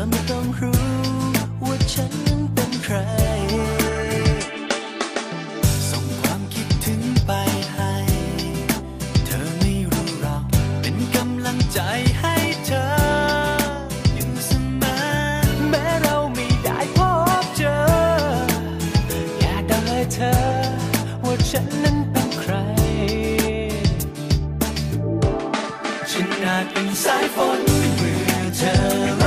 อไม่ต้องรู้ว่าฉันเป็นใคร ส่งความคิดถึงไปให้ เธอไม่รู้หรอกเป็นกำลังใจให้เธอยู่เสมอแม้เราไม่ได้พบเจอ อย่าเดาเลยเธอ ว่าฉันนั้นเป็นใคร ฉันอาจเป็นสายฝนเมื่อเธอ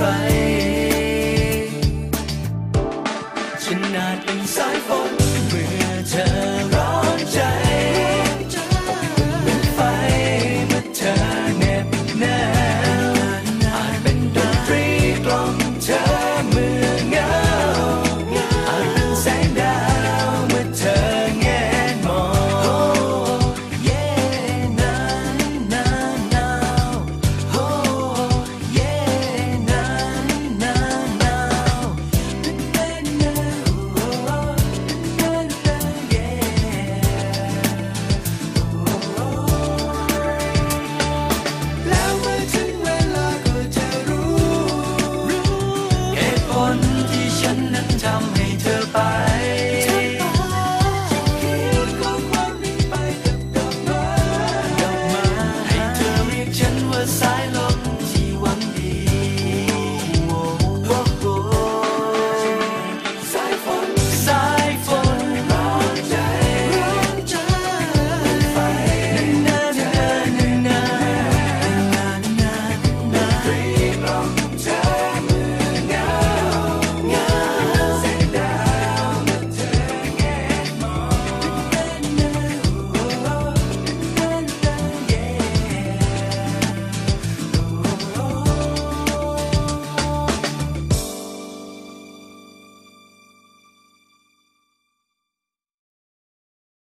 crying